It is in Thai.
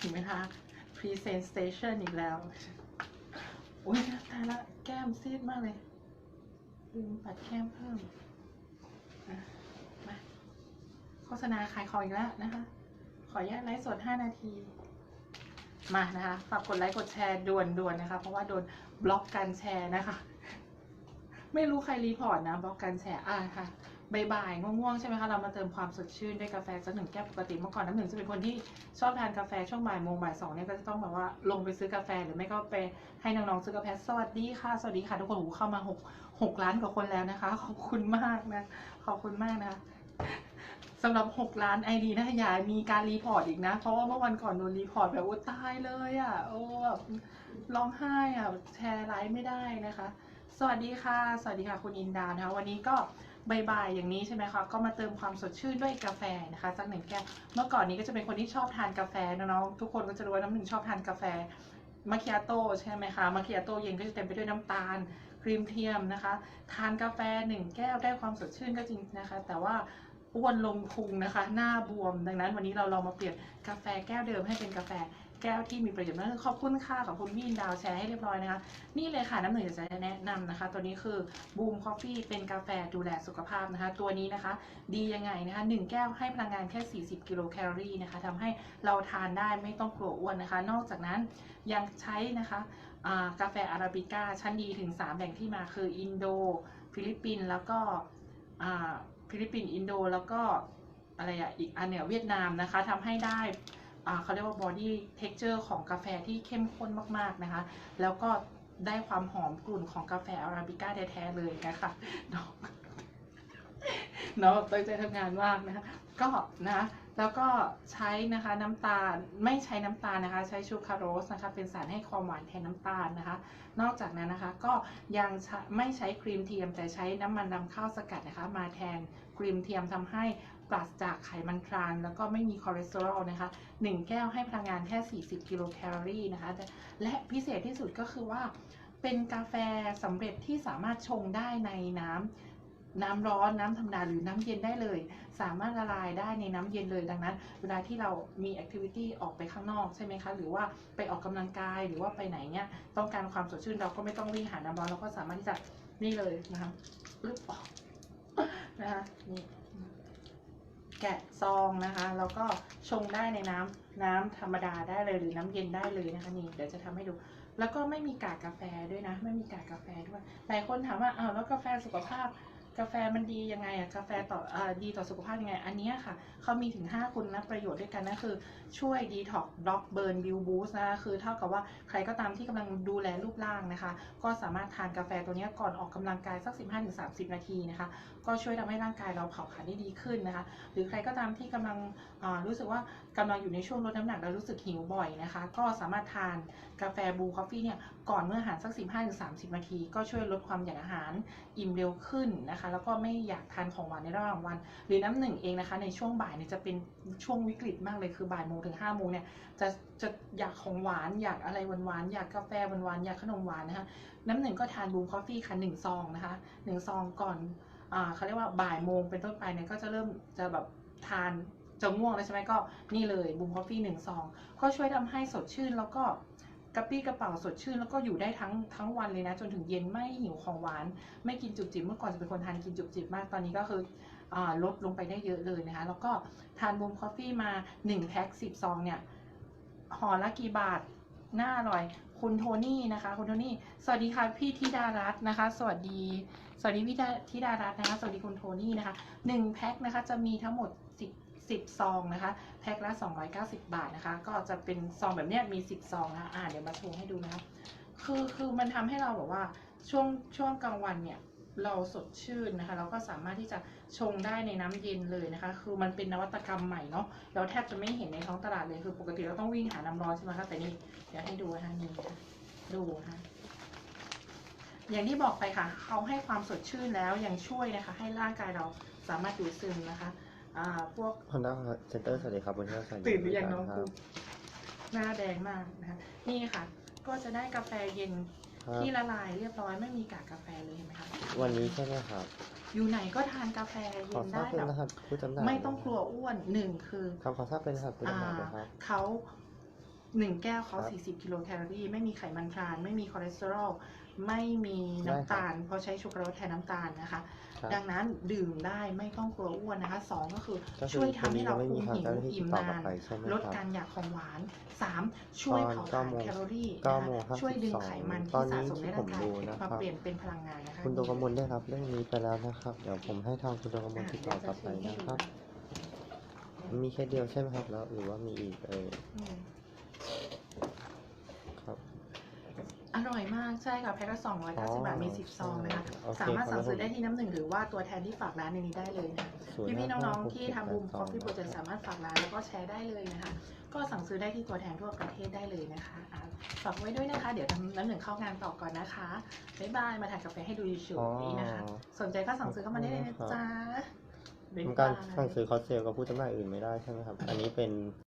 เห็นไหมคะ presentation อีกแล้วโอ้ยตายละแก้มซีดมากเลยลืมปัดแก้มเพิ่มมาโฆษณาขายของอีกแล้วนะคะ ขออนุญาตไลฟ์สด 5 นาที มานะคะฝากกดไลค์กดแชร์ด่วนๆนะคะ เพราะว่าโดนบล็อกการแชร์นะคะ ไม่รู้ใครรีพอร์ตนะบล็อกการแชร์อ่าค่ะ บ่ายๆง่วงๆใช่ไหมคะเรามาเติมความสดชื่นด้วยกาแฟสักหนึ่งแก้วปกติเมื่อก่อนน้ำหนึ่งจะเป็นคนที่ชอบทานกาแฟช่วงบ่ายโมงบ่ายสองเนี่ยก็จะต้องแบบว่าลงไปซื้อกาแฟหรือไม่ก็ไปให้น้องๆซื้อกาแฟสวัสดีค่ะสวัสดีค่ะ ทุกคนหูเข้ามาหกหกล้านกว่าคนแล้วนะคะ ขอบคุณมากนะขอบคุณมากนะคะสำหรับหกล้านไอดีนะคะอย่ามีการรีพอร์ตอีกนะ เพราะว่าเมื่อวันก่อนโดนรีพอร์ตแบบโอ้ตายเลยอะโอ้แบบร้องไห้อะแชร์ไลฟ์ไม่ได้นะคะ สวัสดีค่ะ สวัสดีค่ะคุณอินดานะคะวันนี้ก็ บ่ายๆอย่างนี้ใช่ไหมคะก็มาเติมความสดชื่นด้วยกาแฟนะคะสักหนึ่งแก้วเมื่อก่อนนี้ก็จะเป็นคนที่ชอบทานกาแฟน้องๆทุกคนก็จะรู้ว่าน้ำหนึ่งชอบทานกาแฟมาคิอาโต้ใช่ไหมคะมาคิอาโต้เย็นก็จะเต็มไปด้วยน้ำตาลครีมเทียมนะคะ ทานกาแฟหนึ่งแก้วได้ความสดชื่นก็จริงนะคะ แต่ว่าอ้วนลงพุงนะคะ หน้าบวมดังนั้นวันนี้เราลองมาเปลี่ยนกาแฟแก้วเดิมให้เป็นกาแฟ แก้วที่มีประโยชน์มากขอบคุณค่ะขอบคุณพี่อินดาวแชร์ให้เรียบร้อยนะคะ นี่เลยค่ะน้ำหนึ่งจะแนะนำนะคะ ตัวนี้คือบูมคอฟฟี่เป็นกาแฟดูแลสุขภาพนะคะ ตัวนี้นะคะ ดียังไงนะคะหนึ่งแก้วให้พลังงานแค่ 40 กิโลแคลอรี่นะคะทำให้เราทานได้ไม่ต้องกลัวอ้วนนะคะ นอกจากนั้นยังใช้นะคะกาแฟอาราบิก้าชั้นดีถึง 3 แหล่งที่มาคืออินโด ฟิลิปปินส์แล้วก็ฟิลิปปินส์อินโด แล้วก็อะไรอะอีกอันเนี่ยเวียดนามนะคะทำให้ได้ เขาเรียกว่าบอดี้เท็กเจอร์ของกาแฟที่เข้มข้นมากๆนะคะ แล้วก็ได้ความหอมกลุ่นของกาแฟอาราบิก้าแท้ๆเลยนะคะ น้องน้องตั้งใจทำงานมากนะคะก็นะแล้วก็ใช้นะคะน้ำตาลไม่ใช้น้ำตาลนะคะ ใช้ชูคาโรสนะคะเป็นสารให้ความหวานแทนน้ำตาลนะคะ นอกจากนั้นนะคะก็ยังไม่ใช้ครีมเทียมแต่ใช้น้ำมันนำเข้าสกัดนะคะ มาแทนครีมเทียมทำให้ปราศจากไขมันทราน แล้วก็ไม่มีคอเลสเตอรอลนะคะ 1 แก้วให้พลังงานแค่ 40 กิโลแคลอรี่นะคะ และพิเศษที่สุดก็คือว่าเป็นกาแฟสำเร็จที่สามารถชงได้ในน้ำ น้ำร้อนน้ำธรรมดาหรือน้ำเย็นได้เลย สามารถละลายได้ในน้ำเย็นเลยดังนั้น เวลาที่เรามีแอคทิวิตี้ออกไปข้างนอกใช่ไหมคะ หรือว่าไปออกกำลังกายหรือว่าไปไหนเนี่ยต้องการความสดชื่นเราก็ไม่ต้องวิ่งหาน้ำร้อนเราก็สามารถที่จะนี่เลยนะคะปึ๊บออกนะคะนี่แกะซองนะคะแล้วก็ชงได้ในน้ำน้ำธรรมดาได้เลยหรือน้ำเย็นได้เลยนะคะนี่เดี๋ยวจะทำให้ดูแล้วก็ไม่มีกากกาแฟด้วยนะ ไม่มีกากกาแฟด้วยหลายคนถามว่าอ้าวแล้วกาแฟสุขภาพ กาแฟมันดียังไงอะกาแฟต่ออดีต่อสุขภาพยังไง อันนี้ค่ะเขามีถึง 5 คุณนะประโยชน์ด้วยกันนะคือช่วยดีท็อกบล็อกเบิร์นบิวบูสนะคะคือเท่ากับว่าใครก็ตามที่กำลังดูแลรูปร่างนะคะ ก็สามารถทานกาแฟตัวนี้ก่อนออกกำลังกายสัก 15-30 นาทีนะคะ ก็ช่วยทำให้ร่างกายเราเผาผลาญได้ดีขึ้นนะคะ หรือใครก็ตามที่กำลังรู้สึกว่ากำลังอยู่ในช่วงลดน้ำหนักแล้วรู้สึกหิวบ่อยนะคะ ก็สามารถทานกาแฟบูคอฟฟี่เนี่ยก่อนเมื่ออาหารสัก 15-30 นาที ก็ช่วยลดความอยากอาหารอิ่มเร็วขึ้นนะคะแล้วก็ไม่อยากทานของหวานในระหว่างวัน หรือน้ำหนึ่งเองนะคะ ในช่วงบ่ายเนี่ยจะเป็นช่วงวิกฤตมากเลยคือบ่ายโมงถึงห้าโมงเนี่ยจะจะอยากของหวานอยากอะไรหวานๆอยากกาแฟหวานๆอยากขนมหวานนะคะน้ำหนึ่งก็ทานบูมคอฟฟี่ค่ะหนึ่งซองนะคะหนึ่งซองก่อนอ่าเขาเรียกว่าบ่ายโมงเป็นต้นไปเนี่ยก็จะเริ่มจะแบบทานจะง่วงแล้วใช่ไหมก็นี่เลยบูมคอฟฟี่หนึ่งซองก็ช่วยทำให้สดชื่นแล้วก็ กระปี้กระเป๋าสดชื่นแล้วก็อยู่ได้ทั้งทั้งวันเลยนะ จนถึงเย็นไม่หิวของหวาน ไม่กินจุบจิบเมื่อก่อนจะเป็นคนทานกินจุบจิบมากตอนนี้ก็คืออลดลงไปได้เยอะเลยนะคะ แล้วก็ทานบูมคอฟฟี่มา 1 แพ็ค10ซองเนี่ยห่อละกี่บาทน่าอร่อย คุณโทนี่นะคะคุณโทนี่สวัสดีค่ะพี่ธิดารัตน์นะคะ สวัสดีสวัสดีพี่ธิดารัตน์นะคะ สวัสดีคุณโทนี่นะคะหนึ่งแพ็คนะคะจะมีทั้งหมด10 10 ซองนะคะ แพ็คละ 290 บาทนะคะ ก็จะเป็นซองแบบเนี้ยมี 10 ซองนะะอ่าเดี๋ยวมาโชว์ให้ดูนะคะคือคือมันทำให้เราแบบว่าช่วงช่วงกลางวันเนี่ยเราสดชื่นนะคะ เราก็สามารถที่จะชงได้ในน้ำเย็นเลยนะคะ คือมันเป็นนวัตกรรมใหม่เนาะเราแทบจะไม่เห็นในท้องตลาดเลยคือปกติเราต้องวิ่งหาน้ำร้อนใช่ไหมคะแต่นี่เดี๋ยวให้ดูนะคะนี่ค่ะดูนะคะอย่างที่บอกไปค่ะเขาให้ความสดชื่นแล้วยังช่วยนะคะ ให้ร่างกายเราสามารถดูดซึมนะคะ อ่า พวก ฮอนด้าเซ็นเตอร์สวัสดีครับวันนี้เราใส่ตื่นหรือยังน้องคกูรับหน้าแดงมากนะคะนี่ค่ะ ก็จะได้กาแฟเย็นครับที่ละลายเรียบร้อยไม่มีกากกาแฟเลยเห็นไหมคะวันนี้ใช่ไหมครับ อยู่ไหนก็ทานกาแฟขเย็อนทราได้บเป็นแบบนะครับผู้จำหน่ายไม่ต้องกลัวอ้วนหนึ่งคือ ครับขอทราบเป็นนะครับผู้อ่าจำหน่ายนะครับ เขา หนึ่งแก้วเขาครับ40 กิโลแคลอรี่ ไม่มีไขมันทราน ไม่มีคอเลสเตอรอล ไม่มีน้ำตาล เพราะใช้ชูการ์แทนน้ำตาลนะคะครับดังนั้นดื่มได้ไม่ต้องกลัวอ้วนนะคะสองก็คือก็คือช่วยทำให้เราวันนี้คุมยังไม่มีหิวทางเจ้าหน้าที่ติดต่อกลัอิ่มนาบนไปใช่ไหมลดครับการอยากของหวานสามช่วยตอนเผาผเก้าลาญโมงแคลอรี่เก้านะโมงคะช่วยดึงไขมันตอที่นนี้สะสมในที่ผมร่างกายดูนะครับมาเปลี่ยนเป็นพลังงานนะคะคุณดวงกมลได้รับเรื่องนี้ไปแล้วนะครับ เดี๋ยวผมให้ทางคุณดวงกมลติดต่อกลับไปนะครับ มีแค่เดียวใช่ไหมครับแล้วหรือว่ามีอีกเออ อืม ครับ อ ร่อยมากใช่ค่ะแพ็คละสองร้อยเก้าสิบบาทมีสิบซองนะคะโอเคสามารถสั่งซื้อครับได้ที่น้ำหนึ่งหรือว่าตัวแทนที่ฝากร้านในนี้ได้เลยนะศูนย์พี่พี่ๆห้าน้องหกๆที่เจ็ดทำบูมแปดคอฟฟี่สโปงรเจกต์สามารถฝากร้านแล้วก็แชร์ได้เลยนะคะ ก็สั่งซื้อได้ที่ตัวแทนทั่วประเทศได้เลยนะคะอะฝากไว้ด้วยนะคะ เดี๋ยวทำน้ำหนึ่งเข้างานต่อก่อนนะคะบ๊ายบายมาถ่ายกาแฟให้ดูเฉอ๋อยๆนะคะ สนใจก็สั่งซื้อเข้ามาได้เลยนะจ๊ะบ๊ายทำบาการยสั่งซื้อคอสเซลกับผู้จำหน่ายอื่นไม่ได้ใช่ไหมครับ อันนี้เป็น